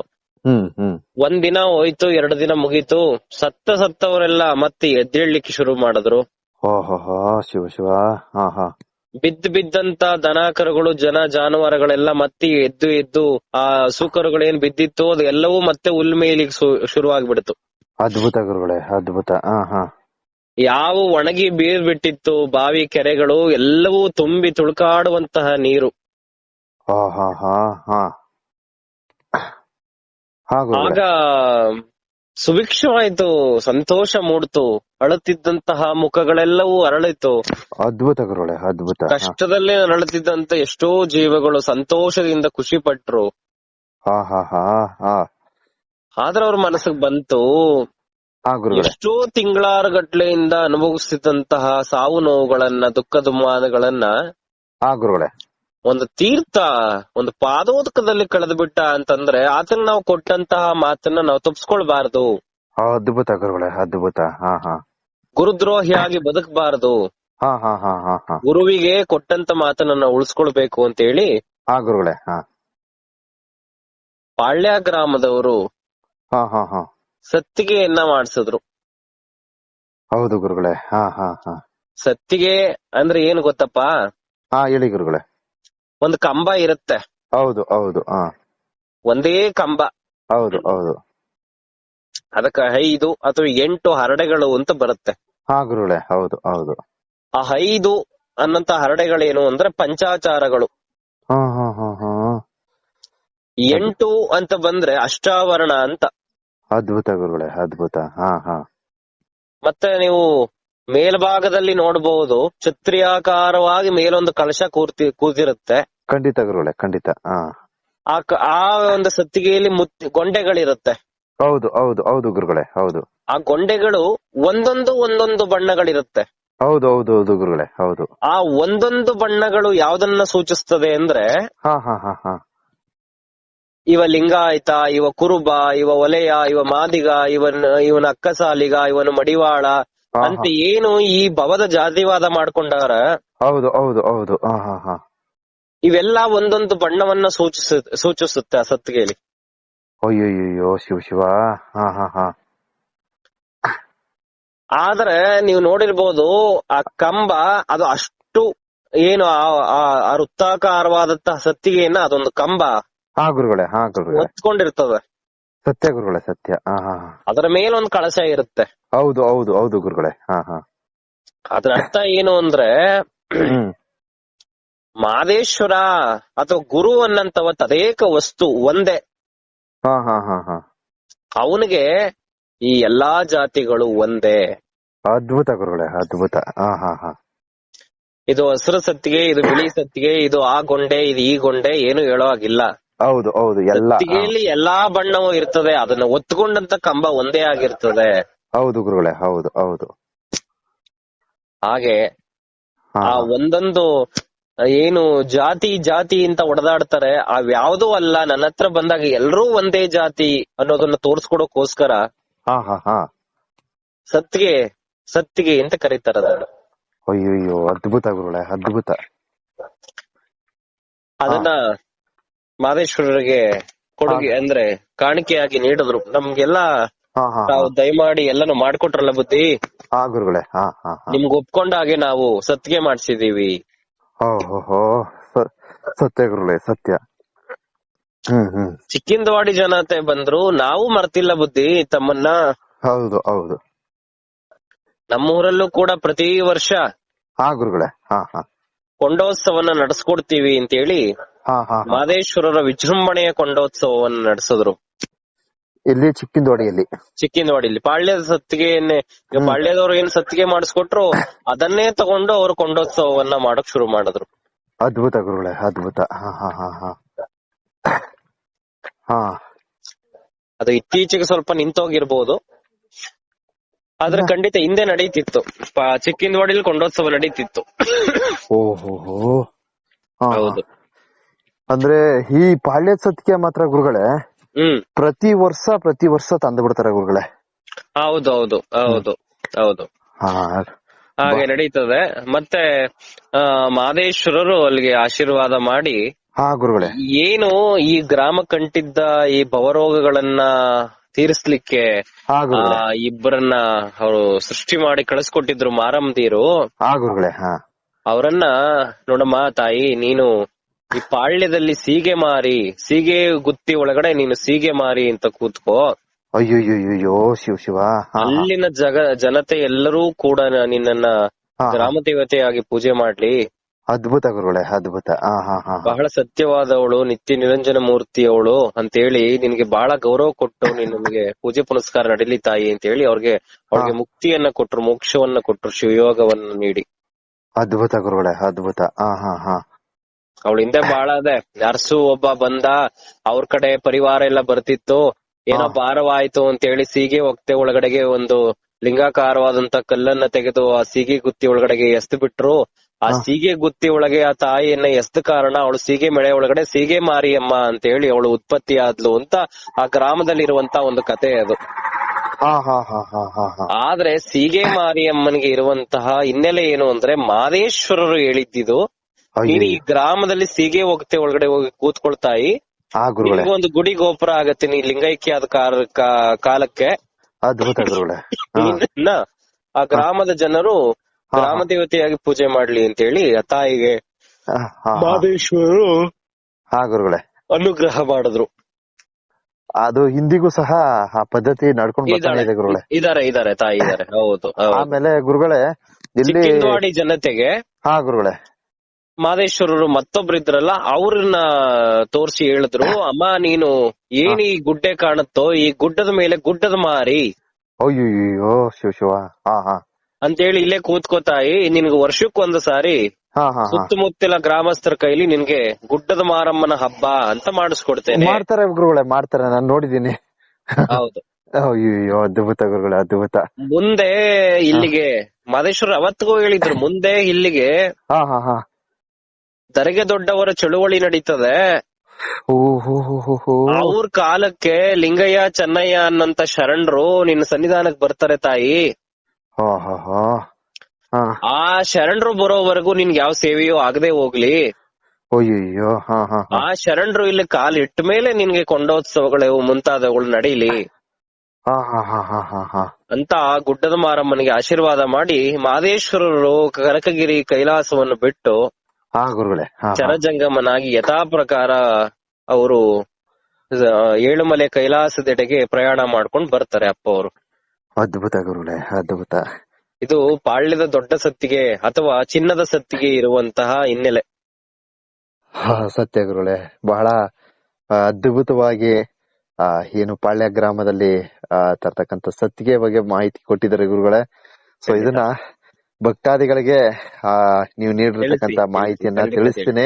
ಒಂದ್ ದಿನ ಹೋಯ್ತು ಎರಡು ದಿನ ಮುಗೀತು. ಸತ್ತ ಸತ್ತವರೆಲ್ಲ ಮತ್ತೆ ಎದ್ದೇಳ್ಲಿಕ್ಕೆ ಶುರು ಮಾಡಿದ್ರು. ಓಹೋ ಶಿವ ಶಿವ. ಹಾ ಹಾ. ಬಿದ್ದ್ ಬಿದ್ದಂತ ದನ ಕರುಗಳು ಜನ ಜಾನುವಾರುಗಳೆಲ್ಲ ಮತ್ತೆ ಎದ್ದು ಎದ್ದು ಆ ಸೂಕರುಗಳು ಏನ್ ಬಿದ್ದಿತ್ತು ಅದು ಎಲ್ಲವೂ ಮತ್ತೆ ಹುಲ್ ಮೇಯ್ಲಿಕ್ಕೆ ಶುರು ಆಗ್ಬಿಡ್ತು ಅದ್ಭುತ ಗುರುಗಳೇ ಅದ್ಭುತ. ಹಾ ಹಾ. ಯಾವ ಒಣಗಿ ಬೀರ್ ಬಿಟ್ಟಿತ್ತು ಬಾವಿ ಕೆರೆಗಳು ಎಲ್ಲವೂ ತುಂಬಿ ತುಳುಕಾಡುವಂತಹ ನೀರು. ಆಗ ಸುಭಿಕ್ಷವಾಯ್ತು ಸಂತೋಷ ಮೂಡ್ತು ಅಳುತ್ತಿದ್ದಂತಹ ಮುಖಗಳೆಲ್ಲವೂ ಅರಳಿತು. ಅದ್ಭುತ ಅದ್ಭುತ. ಕಷ್ಟದಲ್ಲಿ ನರಳುತ್ತಿದ್ದಂತ ಎಷ್ಟೋ ಜೀವಗಳು ಸಂತೋಷದಿಂದ ಖುಷಿ ಪಟ್ರು. ಆದ್ರೆ ಅವ್ರ ಮನಸ್ಸಿಗೆ ಬಂತು. ಎಷ್ಟೋ ತಿಂಗಳಾರು ಗಟ್ಲೆಯಿಂದ ಅನುಭವಿಸಿದಂತಹ ಸಾವು ನೋವುಗಳನ್ನ ದುಃಖ ದುಮ್ಮಾನಗಳನ್ನ ಒಂದು ತೀರ್ಥ ಒಂದು ಪಾದೋದಕದಲ್ಲಿ ಕಳೆದು ಬಿಟ್ಟ ಅಂತಂದ್ರೆ ಆತನ ನಾವು ಕೊಟ್ಟಂತಹ ಮಾತನ್ನ ನಾವು ತಪ್ಪಿಸ್ಕೊಳ್ಬಾರ್ದು ಅದ್ಭುತ ಗುರುಗಳೇ ಅದ್ಭುತ. ಹಾ ಹಾ. ಗುರುದ್ರೋಹಿಯಾಗಿ ಬದುಕಬಾರದು. ಗುರುವಿಗೆ ಕೊಟ್ಟಂತ ಮಾತನ್ನ ನಾವು ಉಳಿಸ್ಕೊಳ್ಬೇಕು ಅಂತ ಹೇಳಿ ಗುರುಗಳೇ ಹಾ. ಪಾಳ್ಯ ಗ್ರಾಮದವರು ಹಾ ಹಾ ಹಾ. ಸತ್ತಿಗೆಯನ್ನ ಮಾಡಿಸಿದ್ರು. ಹೌದು ಗುರುಗಳೇ ಹಾ ಹಾ ಹಾ. ಸತ್ತಿಗೆ ಅಂದ್ರೆ ಏನ್ ಗೊತ್ತಪ್ಪ? ಹಾ ಹೇಳಿ ಗುರುಗಳೇ. ಒಂದ್ ಕಂಬ ಇರುತ್ತೆ. ಹೌದು ಹೌದು ಹಾ ಒಂದೇ ಕಂಬ. ಹೌದು ಹೌದು. ಅದಕ್ಕ ಐದು ಅಥವಾ ಎಂಟು ಹರಡೆಗಳು ಅಂತ ಬರುತ್ತೆ. ಹಾ ಹೌದು ಹೌದು. ಆ ಐದು ಅನ್ನಂತ ಹರಡೆಗಳೇನು ಅಂದ್ರೆ ಪಂಚಾಚಾರಗಳು. ಹಾ ಹಾ ಹಾ ಹಾ. ಎಂಟು ಅಂತ ಬಂದ್ರೆ ಅಷ್ಟಾವರಣ ಅಂತ. ಅದ್ಭುತ ಗುರುಗಳೇ ಅದ್ಭುತ ಹಾ ಹಾ. ಮತ್ತೆ ನೀವು ಮೇಲ್ಭಾಗದಲ್ಲಿ ನೋಡಬಹುದು ಛತ್ರಿಯಾಕಾರವಾಗಿ ಮೇಲೊಂದು ಕಳಶ ಕೂರ್ತಿ ಕೂತಿರುತ್ತೆ ಖಂಡಿತ ಗುರುಗಳೇ ಖಂಡಿತ ಹಾ ಆ ಕ- ಆ ಒಂದು ಸತ್ತಿಗೆಯಲ್ಲಿ ಮುತ್ತಿ ಗೊಂಡೆಗಳಿರುತ್ತೆ. ಹೌದು ಹೌದು ಹೌದು ಗುರುಗಳೇ ಹೌದು. ಆ ಗೊಂಡೆಗಳು ಒಂದೊಂದು ಒಂದೊಂದು ಬಣ್ಣಗಳಿರುತ್ತೆ. ಹೌದು ಹೌದು ಹೌದು ಗುರುಗಳೇ ಹೌದು. ಆ ಒಂದೊಂದು ಬಣ್ಣಗಳು ಯಾವ್ದನ್ನ ಸೂಚಿಸ್ತದೆ ಅಂದ್ರೆ ಹಾ ಹಾ ಹಾ ಹಾ. ಇವ ಲಿಂಗಾಯತ ಇವ ಕುರುಬ ಇವ ಒಲೆಯ ಇವ ಮಾದಿಗ ಇವನ್ ಇವನ ಅಕ್ಕಸಾಲಿಗ ಇವನು ಮಡಿವಾಳ. ಹಾ, ಅಂತ ಏನು ಈ ಭವದ ಜಾತಿವಾದ ಮಾಡ್ಕೊಂಡಾರ ಹೌದು ಹೌದು ಹೌದು ಹಾ ಹಾ ಹಾ. ಇವೆಲ್ಲ ಒಂದೊಂದು ಬಣ್ಣವನ್ನ ಸೂಚಿಸ ಸೂಚಿಸುತ್ತೆ ಆ ಸತ್ತಿಗೆಯಲ್ಲಿ. ಅಯ್ಯೋ ಶಿವ ಶಿವ. ಹಾ ಹಾ ಹಾ. ಆದ್ರೆ ನೀವು ನೋಡಿರ್ಬೋದು ಆ ಕಂಬ ಅದು ಅಷ್ಟು ಏನು ಆ- ವೃತ್ತಾಕಾರವಾದಂತಹ ಸತ್ತಿಗೆಯನ್ನ ಅದೊಂದು ಕಂಬ ಹಾ ಗುರುಗಳೇ ಹಾ ಗುರುಗಳೇ. ಹೊತ್ಕೊಂಡಿರ್ತದೆ. ಸತ್ಯ ಗುರುಗಳೇ ಸತ್ಯ. ಹಾ ಹಾ ಹಾ. ಅದರ ಮೇಲೊಂದು ಕಳಶ ಇರುತ್ತೆ. ಹೌದು ಹೌದು ಹೌದು ಗುರುಗಳೇ. ಹಾ ಹಾ. ಅದ್ರ ಅರ್ಥ ಏನು ಅಂದ್ರೆ ಮಾದೇಶ್ವರ ಅಥವಾ ಗುರು ಅನ್ನಂತವ ತದೇಕ ವಸ್ತು ಒಂದೇ. ಹಾ ಹಾ ಹಾ ಹಾ. ಅವನಿಗೆ ಈ ಎಲ್ಲಾ ಜಾತಿಗಳು ಒಂದೇ. ಅದ್ಭುತ ಗುರುಗಳೇ ಅದ್ಭುತ. ಹಾ ಹಾ ಹಾ. ಇದು ಹಸಿರು ಸತ್ತಿಗೆ ಇದು ಬಿಳಿ ಸತ್ತಿಗೆ ಇದು ಆ ಗೊಂಡೆ ಇದು ಈ ಗೊಂಡೆ ಏನು ಹೇಳೋ ಹಾಗಿಲ್ಲ. ಹೌದು ಹೌದು. ಸತ್ತಿಗೆಯಲ್ಲಿ ಎಲ್ಲಾ ಬಣ್ಣವು ಇರ್ತದೆ ಅದನ್ನ ಒತ್ಕೊಂಡಂತ ಕಂಬ ಒಂದೇ ಆಗಿರ್ತದೆ. ಹೌದು ಗುರುಗಳೇ ಹೌದು ಹೌದು. ಹಾಗೆ ಆ ಒಂದೊಂದು ಏನು ಜಾತಿ ಜಾತಿ ಅಂತ ಹೊಡೆದಾಡ್ತಾರೆ ಅವ್ಯಾವ್ದೂ ಅಲ್ಲ. ನನ್ನ ಹತ್ರ ಬಂದಾಗ ಎಲ್ರೂ ಒಂದೇ ಜಾತಿ ಅನ್ನೋದನ್ನ ತೋರ್ಸ್ಕೊಡೋಕೋಸ್ಕರ ಸತ್ಗೆ ಸತ್ಗೆ ಅಂತ ಕರೀತಾರ ಅಯ್ಯೋ ಅದ್ಭುತ ಗುರುಗಳೇ ಅದ್ಭುತ. ಅದನ್ನ ಮಾದೇಶ್ವರರಿಗೆ ಕೊಡುಗೆ ಅಂದ್ರೆ ಕಾಣಿಕೆಯಾಗಿ ನೀಡಿದ್ರು. ನಮ್ಗೆಲ್ಲ ತಾವು ದಯಮಾಡಿ ಎಲ್ಲಾನು ಮಾಡ್ಕೊಟ್ರಲ್ಲ ಬುದ್ಧಿ? ನಿಮ್ಗ್ ಗುರುಗಳೇ ನಿಮ್ಗೆ ಒಪ್ಕೊಂಡ ಹಾಗೆ ನಾವು ಸತ್ಗೆ ಮಾಡ್ಸಿದೀವಿ ಹೋ ಹೋ ಹೋ ಸತ್ಯ ಗುರುಗಳೇ ಸತ್ಯ. ಚಿಕ್ಕಿಂದವಾಡಿ ಜನತೆ ಬಂದ್ರು ನಾವು ಮರ್ತಿಲ್ಲ ಬುದ್ಧಿ ತಮ್ಮನ್ನ. ಹೌದು ಹೌದು. ನಮ್ಮೂರಲ್ಲೂ ಕೂಡ ಪ್ರತಿ ವರ್ಷ ಹಾ ಗುರುಗಳೇ. ಹಾ ಹಾ. ಕೊಂಡೋತ್ಸವನ ನಡೆಸ್ಕೊಡ್ತೀವಿ ಅಂತ ಹೇಳಿ. ಮಾದೇಶ್ವರರ ವಿಜೃಂಭಣೆಯ ಕೊಂಡೋತ್ಸವವನ್ನ ನಡೆಸಿದ್ರು. ಇಲ್ಲಿ ಚಿಕ್ಕಿಂದೋಡಿಯಲ್ಲಿ. ಚಿಕ್ಕಿಂದವಾಡಿಲಿ ಪಾಳ್ಯದ ಸತ್ತಿಗೆ. ಪಾಳ್ಯದವ್ರು ಏನ್ ಸತ್ತಿಗೆ ಮಾಡಿಸ್ಕೊಟ್ರು ಅದನ್ನೇ ತಗೊಂಡು ಅವರು ಕೊಂಡೋತ್ಸವವನ್ನ ಮಾಡಕ್ ಶುರು ಮಾಡಿದ್ರು. ಅದ್ಭುತ ಗುರುಗಳೇ ಅದ್ಭುತ. ಹಾ ಹಾ ಹಾ ಹಾ. ಹಾ. ಅದು ಇತ್ತೀಚೆಗೆ ಸ್ವಲ್ಪ ನಿಂತೋಗಿರ್ಬೋದು. ಆದ್ರೆ ಖಂಡಿತ ಹಿಂದೆ ನಡೀತಿತ್ತು. ಪ- ಚಿಕ್ಕಿಂದವಾಡಿಲಿ ಕೊಂಡೋತ್ಸವ ನಡೀತಿತ್ತು. ಓ ಹೋ ಹೋ ಹಾ, ಹಾ. ಹೌದು. ಅಂದ್ರೆ ಈ ಪಾಳ್ಯದ ಸತ್ತಿಗೆ ಮಾತ್ರ ಗುರುಗಳೇ ಪ್ರತಿ ವರ್ಷ ಪ್ರತಿ ವರ್ಷ ತಂದು ಬಿಡ್ತಾರೆ ಗುರುಗಳೇ. ಹೌದು ಹೌದು ಹೌದು ಹೌದು. ಹಾಗೆ ನಡೀತದೆ. ಮತ್ತೆ ಆ ಮಾದೇಶ್ವರರು ಅಲ್ಲಿಗೆ ಆಶೀರ್ವಾದ ಮಾಡಿ ಹಾ ಗುರುಗಳೇ. ಏನು ಈ ಗ್ರಾಮ ಕಂಟಿದ್ದ ಈ ಭವರೋಗಗಳನ್ನ ತೀರಿಸ್ಲಿಕ್ಕೆ ಇಬ್ಬರನ್ನ ಅವರು ಸೃಷ್ಟಿ ಮಾಡಿ ಕಳಿಸ್ಕೊಟ್ಟಿದ್ರು ಮಾರಮ್ಮ ತೀರು ಗುರುಗಳೇ ಹಾ. ಅವರನ್ನ ನೋಡಮ್ಮ ತಾಯಿ ನೀನು ಈ ಪಾಳ್ಯದಲ್ಲಿ ಸೀಗೆ ಮಾರಿ ಸೀಗೆ ಗುತ್ತಿ ಒಳಗಡೆ ನೀನು ಸೀಗೆ ಮಾರಿ ಅಂತ ಕೂತ್ಕೋ. ಅಯ್ಯೋಯ್ಯೋಯ್ಯೋ ಶಿವ ಶಿವ. ಅಲ್ಲಿನ ಜಗ ಜನತೆ ಎಲ್ಲರೂ ಕೂಡ ನಿನ್ನನ್ನ. ಗ್ರಾಮ ದೇವತೆಯಾಗಿ ಪೂಜೆ ಮಾಡ್ಲಿ. ಅದ್ಭುತ ಗುರುಗಳೇ ಅದ್ಭುತ. ಬಹಳ ಸತ್ಯವಾದವಳು ನಿತ್ಯ ನಿರಂಜನ ಮೂರ್ತಿಯವಳು ಅಂತೇಳಿ ನಿನಗೆ ಬಹಳ ಗೌರವ ಕೊಟ್ಟು ನಿನಗೆ ಪೂಜೆ ಪುನಸ್ಕಾರ ನಡೀಲಿ ತಾಯಿ ಅಂತ ಹೇಳಿ ಅವ್ರಿಗೆ ಅವ್ರಿಗೆ ಮುಕ್ತಿಯನ್ನ ಕೊಟ್ರು ಮೋಕ್ಷವನ್ನ ಕೊಟ್ರು ಶಿವಯೋಗವನ್ನ ನೀಡಿ. ಅದ್ಭುತ ಗುರುಗಳೇ ಅದ್ಭುತ. ಹಾ ಹಾ ಹಾ. ಅವಳ ಹಿಂದೆ ಬಹಳ ಅದೆ. ನರ್ಸು ಒಬ್ಬ ಬಂದ ಅವ್ರ ಕಡೆ ಪರಿವಾರ ಎಲ್ಲ ಬರ್ತಿತ್ತು. ಏನೋ. ಭಾರವಾಯ್ತು ಅಂತ ಹೇಳಿ ಸೀಗೆ ಒಕ್ತೆ ಒಳಗಡೆಗೆ ಒಂದು ಲಿಂಗಾಕಾರವಾದಂತ ಕಲ್ಲನ್ನ ತೆಗೆದು ಆ ಸೀಗೆ ಗುತ್ತಿ ಒಳಗಡೆಗೆ ಎಸ್ದು ಬಿಟ್ರು. ಆ ಸೀಗೆ ಗುತ್ತಿ ಒಳಗೆ ಆ ತಾಯಿಯನ್ನ ಎಸ್ದ ಕಾರಣ ಅವಳು ಸೀಗೆ ಮಳೆ ಒಳಗಡೆ ಸೀಗೆ ಮಾರಿಯಮ್ಮ ಅಂತ ಹೇಳಿ ಅವಳು ಉತ್ಪತ್ತಿ ಆದ್ಲು ಅಂತ ಆ ಗ್ರಾಮದಲ್ಲಿ ಇರುವಂತ ಒಂದು ಕತೆ ಅದು. ಆದ್ರೆ ಸೀಗೆ ಮಾರಿಯಮ್ಮನಿಗೆ ಇರುವಂತಹ ಹಿನ್ನೆಲೆ ಏನು ಅಂದ್ರೆ ಮಾದೇಶ್ವರರು ಹೇಳಿದ್ದಿದು. ನೀನು ಈ ಗ್ರಾಮದಲ್ಲಿ ಸೀಗೆ ಹೋಗ್ತೇ ಒಳಗಡೆ ಹೋಗಿ ಕೂತ್ಕೊಳ್ತಾಯಿ. ಒಂದು ಗುಡಿ ಗೋಪುರ ಆಗತ್ತೆ ನೀ ಲಿಂಗೈಕ್ಯ ಆದ ಕಾ- ಕಾಲಕ್ಕೆ. ಅದ್ಭುತ ಗುರುಗಳೇ. ಹಾ ಆ ಗ್ರಾಮದ ಜನರು ಗ್ರಾಮ ದೇವತೆಯಾಗಿ ಪೂಜೆ ಮಾಡ್ಲಿ ಅಂತ ಹೇಳಿ ಆ ತಾಯಿಗೆ ಆ ಹಾ. ಗುರುಗಳೇ. ಅನುಗ್ರಹ ಮಾಡಿದ್ರು. ಅದು ಇಂದಿಗೂ ಸಹ ಆ ಪದ್ಧತಿ ನಡ್ಕೊಂಡು ಬರ್ತಾನೆ ಇದೆ ಗುರುಗಳೇ. ಇದಾರೆ ಇದಾರೆ ತಾಯಿ ಇದಾರೆ. ಹೌದು ಆಮೇಲೆ ಗುರುಗಳೇ ಇಲ್ಲಿ ಜನತೆಗೆ ಹಾ ಗುರುಗಳೇ. ಮಾದೇಶ್ವರರು ಮತ್ತೊಬ್ರಿದ್ರಲ್ಲ ಅವ್ರನ್ನ ತೋರ್ಸಿ ಹೇಳಿದ್ರು ಅಮ್ಮ ನೀನು ಏನ್ ಈ ಗುಡ್ಡೆ ಕಾಣುತ್ತೋ ಈ ಗುಡ್ಡದ ಮೇಲೆ ಗುಡ್ಡದ ಮಾರಿ. ಅಯ್ಯೋ ಶಿವ ಶಿವ. ಅಂತೇಳಿ ಇಲ್ಲೇ ಕೂತ್ಕೋತಾಯಿ ನಿನ್ಗೆ ವರ್ಷಕ್ಕೊಂದು ಸಾರಿ ಸುತ್ತಮುತ್ತಲ ಗ್ರಾಮಸ್ಥರ ಕೈಲಿ ನಿನ್ಗೆ ಗುಡ್ಡದ ಮಾರಮ್ಮನ ಹಬ್ಬ ಅಂತ ಮಾಡಿಸ್ಕೊಡ್ತೇನೆ. ಮಾಡ್ತಾರೆ ಗುರುಗಳೇ ಮಾಡ್ತಾರೆ ನಾನು ನೋಡಿದೀನಿ ಹೌದು. ಅಯ್ಯೋ ಅದ್ಭುತ ಗುರುಗಳೇ ಅದ್ಭುತ. ಮುಂದೆ ಇಲ್ಲಿಗೆ ಮಾದೇಶ್ವರ ಅವತ್ತಿಗೂ ಹೇಳಿದ್ರು ಮುಂದೆ ಇಲ್ಲಿಗೆ ದರೆಗೆ ದೊಡ್ಡವರ ಚಳುವಳಿ ನಡೀತದೆ. ಅವ್ರ ಕಾಲಕ್ಕೆ ಲಿಂಗಯ್ಯ ಚೆನ್ನಯ್ಯ ಅನ್ನಂತ ಶರಣರು ನಿನ್ನ ಸನ್ನಿಧಾನಕ್ ಬರ್ತಾರೆ ತಾಯಿ. ಆ ಶರಣರು ಬರೋವರೆಗೂ ನಿನ್ಗೆ ಯಾವ ಸೇವೆಯೂ ಆಗದೆ ಹೋಗ್ಲಿ. ಆ ಶರಣರು ಇಲ್ಲಿ ಕಾಲ್ ಇಟ್ಟ ಮೇಲೆ ನಿನ್ಗೆ ಕೊಂಡೋತ್ಸವಗಳು ಮುಂತಾದವುಗಳು ನಡೀಲಿ. ಅಂತ ಗುಡ್ಡದ ಮಾರಮ್ಮನಿಗೆ ಆಶೀರ್ವಾದ ಮಾಡಿ ಮಾದೇಶ್ವರರು ಕನಕಗಿರಿ ಕೈಲಾಸವನ್ನು ಬಿಟ್ಟು ಹಾ ಗುರುಗಳೇ. ಚರಜಂಗಮನಾಗಿ ಯಥಾ ಪ್ರಕಾರ ಅವರು ಏಳುಮಲೆ ಕೈಲಾಸದೆಡೆಗೆ ಪ್ರಯಾಣ ಮಾಡ್ಕೊಂಡು ಬರ್ತಾರೆ ಅಪ್ಪ ಅವರು ಅದ್ಭುತ ಗುರುಗಳೇ ಅದ್ಭುತ. ಇದು ಪಾಳ್ಯದ ದೊಡ್ಡ ಸತ್ತಿಗೆ ಅಥವಾ ಚಿನ್ನದ ಸತ್ತಿಗೆ ಇರುವಂತಹ ಹಿನ್ನೆಲೆ. ಹಾ ಸತ್ಯ ಗುರುಗಳೇ. ಬಹಳ ಅದ್ಭುತವಾಗಿ ಆ ಏನು ಪಾಳ್ಯ ಗ್ರಾಮದಲ್ಲಿ ಆ, ತರ್ತಕ್ಕಂತ ಸತ್ತಿಗೆ ಬಗ್ಗೆ ಮಾಹಿತಿ ಕೊಟ್ಟಿದ್ದಾರೆ ಗುರುಗಳೇ. ಸೊ ಇದನ್ನ ಭಕ್ತಾದಿಗಳಿಗೆ ಆ ನೀವು ನೀಡಿರ್ತಕ್ಕಂತ ಮಾಹಿತಿಯನ್ನ ತಿಳಿಸ್ತೀನಿ.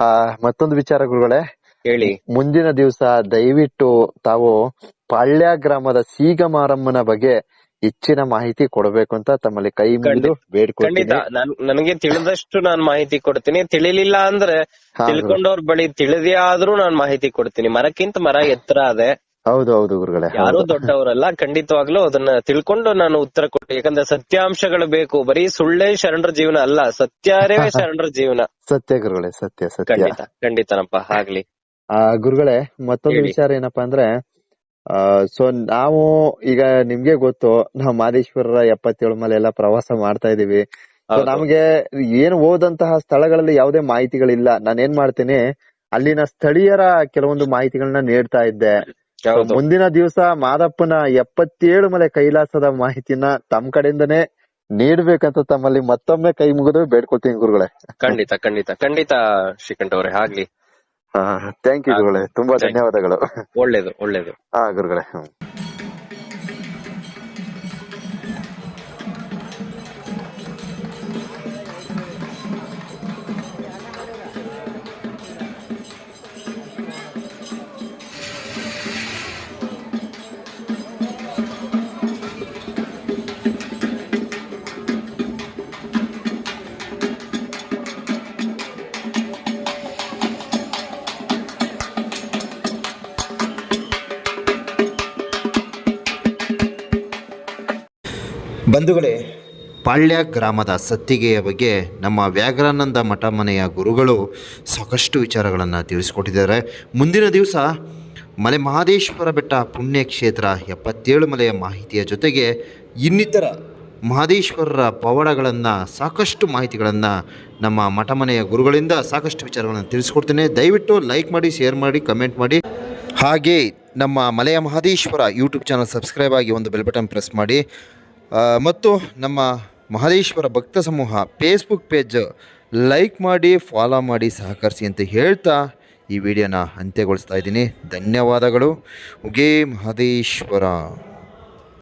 ಆ ಮತ್ತೊಂದು ವಿಚಾರ ಗುರುಗಳೇ. ಹೇಳಿ. ಮುಂದಿನ ದಿವಸ ದಯವಿಟ್ಟು ತಾವು ಪಾಳ್ಯ ಗ್ರಾಮದ ಸೀಗ ಮಾರಮ್ಮನ ಬಗ್ಗೆ ಹೆಚ್ಚಿನ ಮಾಹಿತಿ ಕೊಡಬೇಕು ಅಂತ ತಮ್ಮಲ್ಲಿ ಕೈ ಮುಗಿದು ಬೇಡಿಕೊಂಡಿದ್ದ ಬೇಡ್ಕೊಳ್ತೀನಿ. ನನಗೆ ತಿಳಿದಷ್ಟು ನಾನು ಮಾಹಿತಿ ಕೊಡ್ತೀನಿ. ತಿಳಿಲಿಲ್ಲ ಅಂದ್ರೆ ತಿಳ್ಕೊಂಡವ್ರ ಬಳಿ ತಿಳಿದೇ ಆದ್ರೂ ನಾನು ಮಾಹಿತಿ ಕೊಡ್ತೀನಿ. ಮರಕ್ಕಿಂತ ಮರ ಎತ್ತರ ಅದೆ. ಹೌದು ಹೌದು ಗುರುಗಳೇ ಯಾರು. ದೊಡ್ಡವರಲ್ಲ ಖಂಡಿತವಾಗ್ಲೂ ಅದನ್ನ ತಿಳ್ಕೊಂಡು ನಾನು ಉತ್ತರ ಕೊಟ್ಟೆ ಯಾಕಂದ್ರೆ ಸತ್ಯಾಂಶಗಳು ಬೇಕು. ಬರೀ ಸುಳ್ಳೇ ಶರಣರ ಜೀವನ ಅಲ್ಲ ಸತ್ಯಾರೇ ಶರಣರ ಜೀವನ. ಸತ್ಯ ಗುರುಗಳೇ ಸತ್ಯ ಸತ್ಯ. ಖಂಡಿತ ಖಂಡಿತನಪ್ಪ ಆಗ್ಲಿ. ಆ ಗುರುಗಳೇ ಮತ್ತೊಂದು ವಿಚಾರ ಏನಪ್ಪಾ ಅಂದ್ರೆ ಸೊ ನಾವು ಈಗ ನಿಮ್ಗೆ ಗೊತ್ತು ನಾವು ಮಾದೇಶ್ವರರ ಎಪ್ಪತ್ತೇಳು ಮಲೆ ಎಲ್ಲ ಪ್ರವಾಸ ಮಾಡ್ತಾ ಇದೀವಿ ನಮ್ಗೆ ಏನು ಹೋದಂತಹ ಸ್ಥಳಗಳಲ್ಲಿ ಯಾವುದೇ ಮಾಹಿತಿಗಳಿಲ್ಲ. ನಾನೇನ್ ಏನ್ ಮಾಡ್ತೀನಿ ಅಲ್ಲಿನ ಸ್ಥಳೀಯರ ಕೆಲವೊಂದು ಮಾಹಿತಿಗಳನ್ನ ನೀಡ್ತಾ ಇದ್ದೆ. ಮುಂದಿನ ದಿವಸ ಮಾದಪ್ಪನ ಎಪ್ಪತ್ತೇಳು ಮಲೆ ಕೈಲಾಸದ ಮಾಹಿತಿನ ತಮ್ಮ ಕಡೆಯಿಂದನೇ ನೀಡ್ಬೇಕಂತ ತಮ್ಮಲ್ಲಿ ಮತ್ತೊಮ್ಮೆ ಕೈ ಮುಗಿದು ಬೇಡ್ಕೊಳ್ತೀನಿ ಗುರುಗಳೇ. ಖಂಡಿತ ಖಂಡಿತ. ಖಂಡಿತ ಶ್ರೀಕಂಠ ಅವರೇ ಆಗ್ಲಿ. ಥ್ಯಾಂಕ್ ಯು ಗುರುಗಳೇ. ತುಂಬಾ ಧನ್ಯವಾದಗಳು. ಒಳ್ಳೇದು ಒಳ್ಳೇದು. ಹಾ ಗುರುಗಳೇ. ಬಂಧುಗಳೇ. ಪಾಳ್ಯ ಗ್ರಾಮದ ಸತ್ತಿಗೆಯ ಬಗ್ಗೆ ನಮ್ಮ ವ್ಯಾಘ್ರಾನಂದ ಮಠ ಮನೆಯ ಗುರುಗಳು ಸಾಕಷ್ಟು ವಿಚಾರಗಳನ್ನು ತಿಳಿಸ್ಕೊಟ್ಟಿದ್ದಾರೆ. ಮುಂದಿನ ದಿವಸ ಮಲೆ ಮಹಾದೇಶ್ವರ ಬೆಟ್ಟ ಪುಣ್ಯಕ್ಷೇತ್ರ ಎಪ್ಪತ್ತೇಳು ಮಲೆಯ ಮಾಹಿತಿಯ ಜೊತೆಗೆ ಇನ್ನಿತರ ಮಹದೇಶ್ವರರ ಪವಾಡಗಳನ್ನು ಸಾಕಷ್ಟು ಮಾಹಿತಿಗಳನ್ನು ನಮ್ಮ ಮಠ ಮನೆಯ ಗುರುಗಳಿಂದ ಸಾಕಷ್ಟು ವಿಚಾರಗಳನ್ನು ತಿಳಿಸ್ಕೊಡ್ತೇನೆ. ದಯವಿಟ್ಟು ಲೈಕ್ ಮಾಡಿ ಶೇರ್ ಮಾಡಿ ಕಮೆಂಟ್ ಮಾಡಿ. ಹಾಗೆ ನಮ್ಮ ಮಲೆಯ ಮಹದೇಶ್ವರ ಯೂಟ್ಯೂಬ್ ಚಾನಲ್ ಸಬ್ಸ್ಕ್ರೈಬ್ ಆಗಿ ಒಂದು ಬೆಲ್ ಬಟನ್ ಪ್ರೆಸ್ ಮಾಡಿ. ಮತ್ತು ನಮ್ಮ ಮಹದೇಶ್ವರ ಭಕ್ತ ಸಮೂಹ ಫೇಸ್ಬುಕ್ ಪೇಜ್ ಲೈಕ್ ಮಾಡಿ ಫಾಲೋ ಮಾಡಿ, ಸಹಕರಿಸಿ ಅಂತ ಹೇಳ್ತಾ ಈ ವಿಡಿಯೋನ ಅಂತ್ಯಗೊಳಿಸ್ತಾ ಇದ್ದೀನಿ. ಧನ್ಯವಾದಗಳು. ಉಗೇ ಮಹದೇಶ್ವರ.